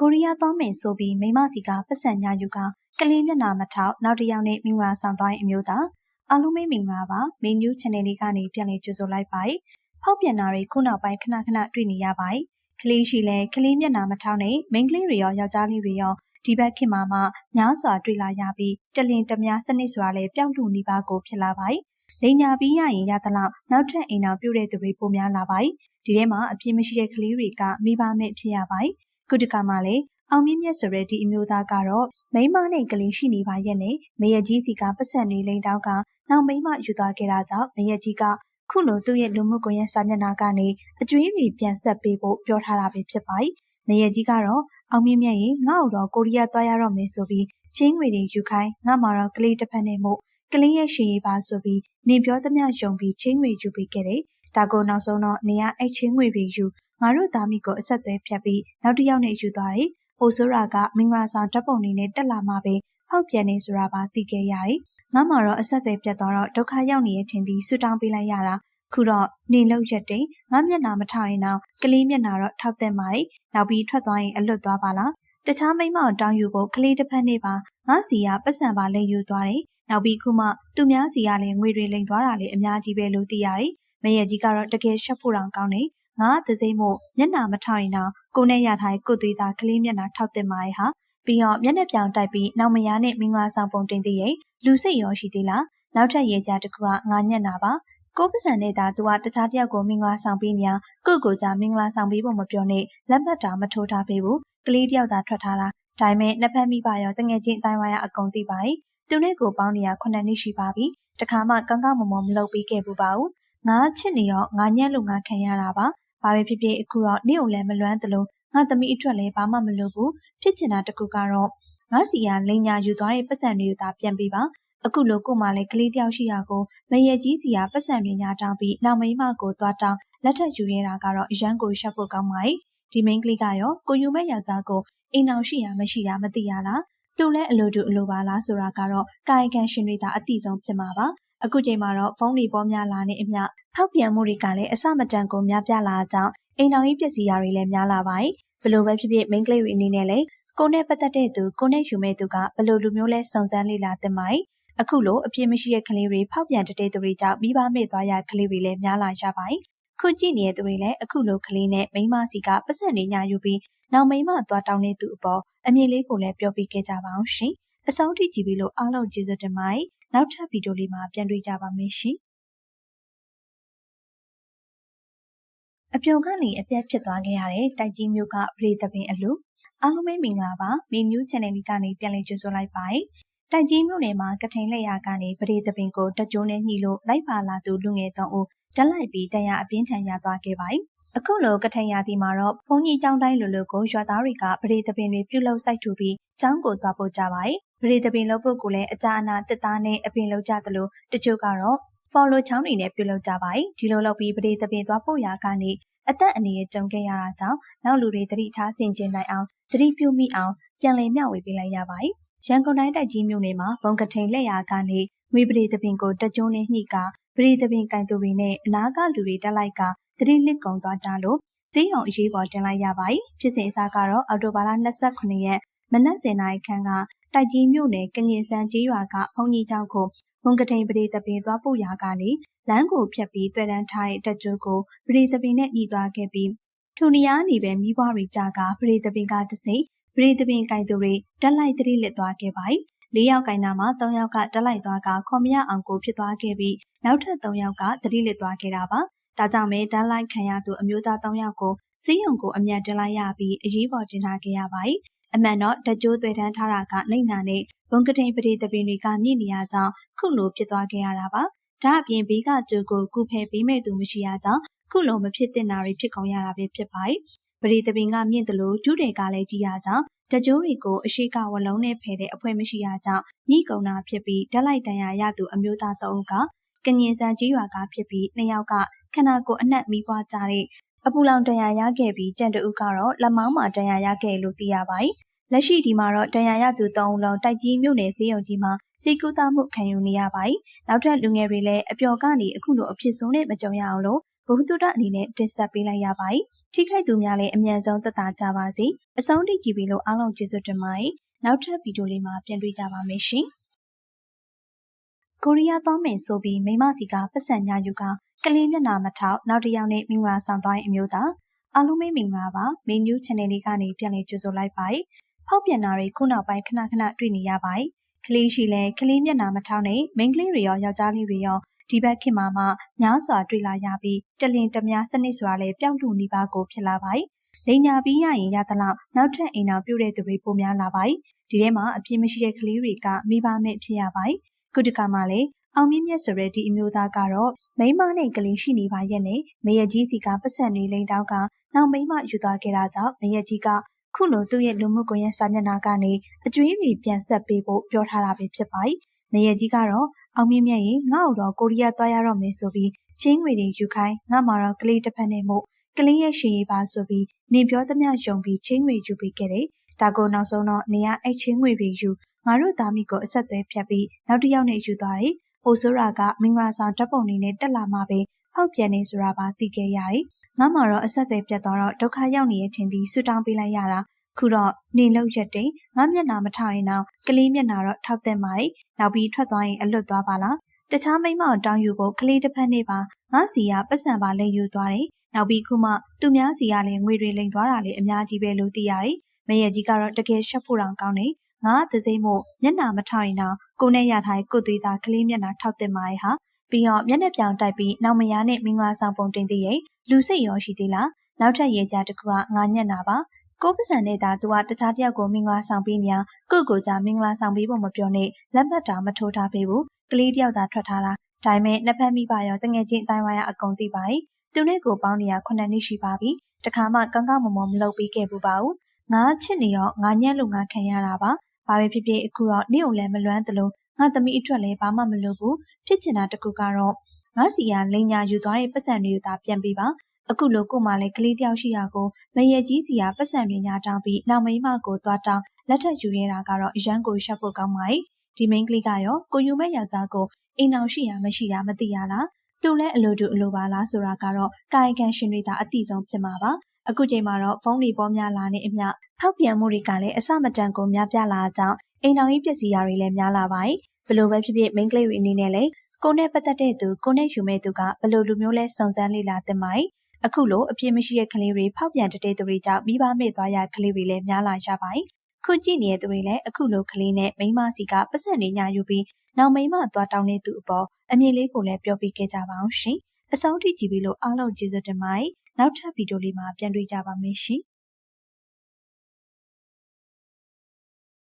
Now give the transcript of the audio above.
ကိုရီးယားသွားမယ်ဆိုပြီးမိမစီကပတ်စံညာယူကကလေးမျက်နှာမထောက်နောက်တစ်ယောက်နဲ့မင်္ဂလာဆောင်သွားတဲ့အမျိုးသားအားလုံးပဲမင်္ဂလာပါမင်းညူး channel လေးကနေပြန်လည်ကြိုဆိုလိုက်ပါတယ်ဖောက်ပြန်တာတွေခုနောက်ပိုင်းခဏခဏတွေ့နေရပါတယ်ကလေးရှိလဲကလေးမျက်နှာမထောက်နဲ့မိန်းကလေးတွေရောယောက်ျားလေးတွေရောဒီဘက်ခင်မှာမှများစွာတွေ့လာရပြီးတလင်တများစနစ်စွာလည်းပျောက်လို့နေပါကိုဖြစ်လာပါတယ်လိန်ညာပြီးရရင်ရသလောက်နောက်ထပ်အိမ်တော်ပြုတ်တဲ့သူတွေပိုများလာပါတယ်ဒီထဲမှာအပြည့်မရှိတဲ့ကလေးတွေကမိဘမဲ့ဖြစ်ရပါတယ် ခုတကမှလည်းအောင်မြင့်မြတ်ဆိုတဲ့ဒီအမျိုးသားကတော့မိမနဲ့ကလေးရှိနေပါရဲ့နဲ့မရကြီးစီကပတ်စံတွေလိန်တောင်းကနောက်မိမယူသွားခဲ့တာကြောင့်မရကြီးကခုလိုသူ့ရဲ့လူမှုကွန်ရက်စာမျက်နှာကနေအကျွေးတွေပြန်ဆက်ပေးဖို့ပြောထားတာပဲဖြစ်ပါတယ်။မရကြီးကတော့အောင်မြင့်မြတ်ရင်ငါ့ကိုတော့ကိုရီးယားသွားရတော့မယ်ဆိုပြီးချင်းငွေတွေယူခိုင်းငါမှတော့ကလေးတစ်ဖက်နဲ့မို့ကလေးရဲ့ရှင်ရီပါဆိုပြီးနေပြောသမျှယုံပြီးချင်းငွေယူပေးခဲ့တယ်။ဒါကိုနောက်ဆုံးတော့နေရအဲ့ချင်းငွေတွေယူ ငါတို့သားမိကိုအဆက်သွဲဖြတ်ပြီးနောက်တစ်ယောက်နဲ့ယူသွားတယ်။ပိုဆိုးရာကမင်္ဂလာဆောင်ဓာတ်ပုံတွေနဲ့တက်လာမှပဲဟောက်ပြန်နေဆိုတာပါသိခဲ့ရတယ်။ငါမှတော့အဆက်အသွယ်ပြတ်သွားတော့ဒုက္ခရောက်နေရထင်ပြီးဆူတောင်းပေးလိုက်ရတာခုတော့နေလောက်ရက်တိန်ငါမျက်နာမထောက်ရင်တော့ကလေးမျက်နာတော့ထောက်တဲ့မာရီနောက်ပြီးထွက်သွားရင်အလွတ်သွားပါလားတခြားမိမကိုတောင်းယူဖို့ကလေးတစ်ဖက်နေပါငါစီကပတ်စံပါလိမ်ယူသွားတယ်နောက်ပြီးခုမှသူများစီကလည်းငွေတွေလိမ်သွားတာလေအများကြီးပဲလို့သိရတယ်မရကြီးကတော့တကယ်ရှက်ဖို့တောင်ကောင်းတယ် ငါသစိမ့်မို့မျက်နာမထောက်ရင်တော့ကိုနဲ့ရထားကိုသွေးသားကလေးမျက်နာထောက်တဲ့မာရီဟာပြီးတော့မျက်နှာပြောင်တိုက်ပြီးနောက်မယားနဲ့မင်္ဂလာဆောင်ပုံတင်သေးရဲ့လူစိတ်ရောရှိသေးလားနောက်ထပ်ရေကြတစ်ခုကငါညက်နာပါကိုပစံနဲ့သာသူကတခြားတယောက်ကိုမင်္ဂလာဆောင်ပေးညာကိုကိုကြမင်္ဂလာဆောင်ပေးဖို့မပြောနဲ့လက်မှတ်တာမထိုးထားပေးဘူးကလေးတယောက်သာထွက်ထားတာဒါပေမဲ့နှစ်ဖက်မိပါရောတငယ်ချင်းအတိုင်းဝါရအကုန်သိပါ යි သူနဲ့ကိုပေါင်းနေရခုနှစ်နှစ်ရှိပါပြီတခါမှကောင်းကောင်းမွန်မွန်မလုပ်ပေးခဲ့ဘူးပါဘူးငါချစ်နေရောငါညက်လို့ငါခံရတာပါ ဘာပဲဖြစ်ဖြစ်အခုတော့နေ့ုံလည်းမလွမ်းသလိုငါသမီးအတွက်လည်းဘာမှမလုပ်ဘူးဖြစ်ချင်တာတကူကတော့ငါစီကလိန်ညာယူသွားတဲ့ပတ်စံတွေကိုသာပြန်ပေးပါအခုလိုကိုမှလည်းကလေးတယောက်ရှိရာကိုမရကြီးစီကပတ်စံတွေညာတောင်းပြီးနောက်မိမကိုသွားတောင်းလက်ထပ်ယူရတာကတော့အရန်ကိုရှက်ဖို့ကောင်းပါ යි ဒီမိန်းကလေးကရောကိုယူမဲ့ယောက်ျားကိုအိမ်အောင်ရှိရမရှိရမသိရလားသူလည်းအလိုတူအလိုပါလားဆိုတာကတော့ကာယကံရှင်တွေသာအတိဆုံးဖြစ်မှာပါ အခုချိန်မှာတော့ဖုန်းတွေပေါ်များလာနေအမျှဖောက်ပြန်မှုတွေကလည်းအစမတန်ကိုများပြားလာကြောင်းအိမ်တော်ကြီးပစ္စည်းရာတွေလည်းများလာပါတယ်။ဘလို့ပဲဖြစ်ဖြစ်မိန်းကလေးတွေအနေနဲ့လည်းကိုယ်နဲ့ပတ်သက်တဲ့သူကိုယ်နဲ့ယူမဲ့သူကဘလို့လူမျိုးလဲစုံစမ်းလေ့လာသင့်ပါတယ်။အခုလိုအပြစ်မရှိတဲ့ကလေးတွေဖောက်ပြန်တတဲ့သူတွေကြောင့်မိဘမေ့သွားရကလေးတွေလည်းများလာရပါတယ်။ခုကြည့်နေတဲ့သူတွေလည်းအခုလိုကလေးနဲ့မိန်းမစီကပတ်စံနေညာယူပြီးနောက်မိန်းမသွားတောင်းတဲ့သူအပေါ်အမြင်လေးကိုလည်းပြောပြခဲ့ကြပါအောင်ရှင်။အဆုံးထိကြည့်ပြီးလို့အားလုံးကျေးဇူးတင်ပါတယ်။ နောက်ထပ်ဗီဒီယိုလေးမှာပြန်တွေ့ကြပါမယ်ရှင်အပြုံကနေအပြက်ဖြစ်သွားခဲ့ရတဲ့တိုက်ကြီးမျိုးကပရိသပင်အလူအားလုံးပဲမင်္ဂလာပါမင်းမျိုး channel လေးကနေပြန်လည်ကြိုဆိုလိုက်ပါတယ်တိုက်ကြီးမြို့နယ်မှာကထိန်လက်ရာကနေပရိသပင်ကိုတကြိုးနဲ့ညှိလို့လိုက်ပါလာသူလူငယ်သုံးဦးတက်လိုက်ပြီးတရားအပြင်းထန်ရသွားခဲ့ပါတယ်အခုလိုကထိန်ရာသီမှာတော့ဘုန်းကြီးကျောင်းတိုင်းလိုလိုကိုရွာသားတွေကပရိသပင်တွေပြုတ်လောက်စိုက်ထူပြီးကျောင်းကိုသွားပို့ကြပါတယ်ပ ရိသပင်လုပ်ဖို့ကိုလည်းအကြအနာတစ်သားနဲ့အပင်လောက်ကြသလိုတချို့ကတော့ follow ချောင်းတွေနဲ့ပြုတ်လောက်ကြပါတယ်ဒီလိုလုပ်ပြီးပရိသပင်သွားပို့ရာကနေအသက်အန္တရာယ်ကြုံခဲ့ရတာကြောင့်နောက်လူတွေသတိထားဆင်ခြင်နိုင်အောင်သတိပြုမိအောင်ပြန်လည်မျှဝေပေးလိုက်ရပါတယ်။ရန်ကုန်တိုင်းတိုက်ကြီးမြို့နယ်မှာဘုံကထိန်လက်ရာကနေငွေပရိသပင်ကိုတကြုံနဲ့ညှိကပရိသပင်ကင်သူတွေနဲ့အနာကလူတွေတက်လိုက်ကသတိလစ်ကုံသွားကြလို့ဈေးအောင်အရေးပေါ်တင်လိုက်ရပါတယ်။ဖြစ်စဉ်အစားကတော့အော်တိုဘာလ29ရက်မနက်10:00နာရီခန့်က တိုက်ကြီးမြို့နယ်ကငင်စံကြီးရွာကဘုံကြီးကျောင်းကိုဘုံကထိန်ပရိသပင်သွားပို့ရာကနေလမ်းကိုဖြတ်ပြီးတွေ့တန်းထားတဲ့တက်ကျိုးကိုပရိသပင်နဲ့ညီသွားခဲ့ပြီးထိုနေရာနေပဲမိဘတွေကြာကပရိသပင်ကတစိပရိသပင်ကင်သူတွေတက်လိုက်သတိလစ်သွားခဲ့ပါ යි လေးယောက်ကင်နာမှာ၃ယောက်ကတက်လိုက်သွားကခေါ်မရအောင်ကိုဖြစ်သွားခဲ့ပြီးနောက်ထပ်၃ယောက်ကသတိလစ်သွားခဲ့တာပါဒါကြောင့်မဲတက်လိုက်ခံရသူအမျိုးသား၃ယောက်ကိုစီးရုံကိုအမြန်တင်လိုက်ရပြီးအရေးပေါ်တင်ထားခဲ့ရပါ යි အမှန်တော့တကြိုးသွေးတန်းထားတာကနိုင်နာနဲ့ဘုံကတိန်ပရိသပင်တွေကမြင့်နေရကြောင်းခုလိုဖြစ်သွားခဲ့ရတာပါဒါအပြင်ဘေးကကျိုးကိုကုဖယ်ပေးမဲ့သူမရှိရကြောင်းခုလိုမဖြစ်တင်တာတွေဖြစ်ကုန်ရတာပဲဖြစ်ပါ යි ပရိသပင်ကမြင့်တယ်လို့ဒုတွေကလည်းကြီးရကြောင်းတကြိုးတွေကိုအရှိကဝလုံးနဲ့ဖယ်တဲ့အဖွဲမရှိရကြောင်းညှိကုန်တာဖြစ်ပြီးဓာတ်လိုက်တန်ရာရသူအမျိုးသား၃ဦးကကငင်စံကြီးရွာကဖြစ်ပြီးနှစ်ယောက်ကခန္ဓာကိုယ်အနှက်မီးပွားကြတဲ့အပူလောင်တန်ရာရခဲ့ပြီးကြံတဦးကတော့လက်မောင်းမှာတန်ရာရခဲ့လို့သိရပါတယ် လက်ရှိဒီမှာတော့တန်ရာရသူ၃ဦးလုံးတိုက်ကြီးမြို့နယ်စေယုံကြီးမှာစီကူတာမှုခံယူနေရပါတယ်နောက်ထပ်လူငယ်တွေလည်းအပျော်ကနေအခုလိုအဖြစ်ဆုံးနဲ့မကြုံရအောင်လို့ဘုဟုတုဒအနေနဲ့တင်ဆက်ပေးလိုက်ရပါတယ်ဒီထိခိုက်သူများလည်းအမြန်ဆုံးသက်သာကြပါစေအဆုံးထိကြည့်ပြီးလို့အားလုံးကျေးဇူးတင်ပါတယ်နောက်ထပ်ဗီဒီယိုလေးမှာပြန်တွေ့ကြပါမယ်ရှင်ကိုရီးယားသွားမယ်ဆိုပြီးမိမစီကပတ်စံညာယူကကလေးမျက်နှာမထောက်နောက်တစ်ယောက်နဲ့မင်္ဂလာဆောင်သွားရင်အမျိုးသားအားလုံးမင်္ဂလာပါမင်းညူး channel လေးကနေပြန်လည်ကြိုဆိုလိုက်ပါတယ် ဖောက်ပြန်တာတွေခုနောက်ပိုင်းခဏခဏတွေ့နေရပါတယ်ကလေးရှိလဲကလေးမျက်နှာမထောက်နဲ့မိန်းကလေးတွေရောယောက်ျားလေးတွေရောဒီဘက်ခင်မှာမှများစွာတွေ့လာရပြီးတလင်တများစနစ်စွာလဲပျောက်လူနေပါကိုဖြစ်လာပါတယ်လိန်ညာပြီးရရင်ရသလောက်နောက်ထပ်အိမ်တော်ပြုတ်တဲ့သူတွေပိုများလာပါတယ်ဒီထဲမှာအပြင်းမရှိတဲ့ကလေးတွေကမိဘမဲ့ဖြစ်ရပါတယ်ခုတကမှလည်းအောင်မြင့်မြတ်ဆိုတဲ့ဒီအမျိုးသားကတော့မိမနဲ့ကလေးရှိနေပါရဲ့နဲ့မရကြီးစီကပတ်စံတွေလိန်တောင်းကနောက်မိမယူသွားခဲ့တာကြောင့်မရကြီးက ခုလိုသူ့ရဲ့လူမှုကွန်ရက်စာမျက်နှာကနေအကျွေးတွေပြန်ဆက်ပေးဖို့ပြောထားတာပဲဖြစ်ပါတယ်။မရကြီးကတော့အောင်မြင့်မြတ်ရင်ငါ့ကိုတော့ကိုရီးယားသွားရတော့မယ်ဆိုပြီးချင်းငွေတွေယူခိုင်းငါမှတော့ကလေးတစ်ဖက်နဲ့မို့ကလေးရဲ့ရှင်ရေးပါဆိုပြီးနေပြောသမျှယုံပြီးချင်းငွေယူပေးခဲ့တယ်။ဒါကိုနောက်ဆုံးတော့နေရအဲ့ချင်းငွေတွေယူငါတို့သားမိကိုအဆက်သွဲဖြတ်ပြီးနောက်တစ်ယောက်နဲ့ယူသွားတယ်။ပိုဆိုးရာကမင်္ဂလာဆောင်ဓာတ်ပုံတွေနဲ့တက်လာမှပဲဟောက်ပြန်နေဆိုတာပါသိခဲ့ရတယ်။ ငါမှတော့အဆက်အသွယ်ပြတ်သွားတော့ဒုက္ခရောက်နေရထင်ပြီးဆူတောင်းပေးလိုက်ရတာခုတော့နေလောက်ရက်တိန်ငါမျက်နာမထောက်ရင်တော့ကလေးမျက်နာတော့ထောက်တဲ့မိုင်နောက်ပြီးထွက်သွားရင်အလွတ်သွားပါလားတခြားမိမတောင်းယူဖို့ကလေးတစ်ဖက်နေပါငါစီကပတ်စံပါလိမ်ယူသွားတယ်နောက်ပြီးခုမှသူများစီကလည်းငွေတွေလိမ်သွားတာလေအများကြီးပဲလို့သိရတယ်မရဲ့ကြီးကတော့တကယ်ရှက်ဖို့တောင်ကောင်းတယ်ငါသစိမ့်မို့မျက်နာမထောက်ရင်တော့ကိုနဲ့ရထားကိုသွေးသားကလေးမျက်နာထောက်တဲ့မိုင်ဟာ ပြီးတော့မျက်နှာပြောင်တိုက်ပြီးနောက်မယားနဲ့မင်္ဂလာဆောင်ပုံတင်သေးရဲ့လူစိတ်ရောရှိသေးလားနောက်ထပ်ရေကြတစ်ခုကငါညက်နာပါကိုပစံနဲ့သာသူကတခြားတယောက်ကိုမင်္ဂလာဆောင်ပေးနေကိုကိုကြမင်္ဂလာဆောင်ပေးဖို့မပြောနဲ့လက်မှတ်တာမထိုးထားပေးဘူးကလေးတယောက်သာထွက်ထားတာဒါပေမဲ့နှစ်ဖက်မိပါရောတငယ်ချင်းအတိုင်းဝါရအကုန်သိပါ යි သူနဲ့ကိုပေါင်းနေရခုနှစ်နှစ်ရှိပါပြီတခါမှကောင်းကောင်းမွန်မွန်မလုပ်ပေးခဲ့ဘူးပါဘူးငါချစ်နေရောငါညက်လို့ငါခံရတာပါဘာပဲဖြစ်ဖြစ်အခုတော့နေ့ုံလည်းမလွမ်းသလို ငါသမီးအတွက်လည်းဘာမှမလုပ်ဘူးဖြစ်ချင်တာတကူကတော့ငါစီကလိန်ညာယူသွားတဲ့ပတ်စံတွေကိုသာပြန်ပေးပါအခုလိုကိုမှလည်းကလေးတယောက်ရှိရာကိုမရကြီးစီကပတ်စံတွေညာတောင်းပြီးနောက်မိမကိုသွားတောင်းလက်ထပ်ယူရတာကတော့အရန်ကိုရှက်ဖို့ကောင်းပါ යි ဒီမိန်းကလေးကရောကိုယူမဲ့ယောက်ျားကိုအိမ်အောင်ရှိရမရှိရမသိရလားသူလည်းအလိုတူအလိုပါလားဆိုတာကတော့ကာယကံရှင်တွေသာအတိဆုံးဖြစ်မှာပါအခုချိန်မှာတော့ဖုန်းတွေပေါ်များလာနေအမျှထောက်ပြန်မှုတွေကလည်းအစမတန်ကိုများပြားလာကြောင်း အိမ်တော်ကြီးပျက်စီးရာတွေလည်းများလာပါတယ်။ဘလို့ပဲဖြစ်ဖြစ်မိန်းကလေးတွေအနေနဲ့လည်းကိုနဲ့ပတ်သက်တဲ့သူကိုနဲ့ယူမဲ့သူကဘလို့လူမျိုးလဲစုံစမ်းလေ့လာသင့်ပါတယ်။အခုလိုအပြစ်မရှိတဲ့ကလေးတွေဖောက်ပြန်တတဲ့သူတွေကြောင့်မိဘမေ့သွားရကလေးတွေလည်းများလာရပါတယ်။ခုကြည့်နေတဲ့သူတွေလည်းအခုလိုကလေးနဲ့မိန်းမစီကပတ်စံနေညာယူပြီးနောက်မိန်းမသွားတောင်းတဲ့သူအပေါ်အမြင်လေးကိုလည်းပြောပြခဲ့ကြပါအောင်ရှင်။အဆုံးထိကြည့်ပြီးလို့အားလုံးကျေးဇူးတင်ပါတယ်။နောက်ထပ်ဗီဒီယိုလေးမှာပြန်တွေ့ကြပါမယ်ရှင်။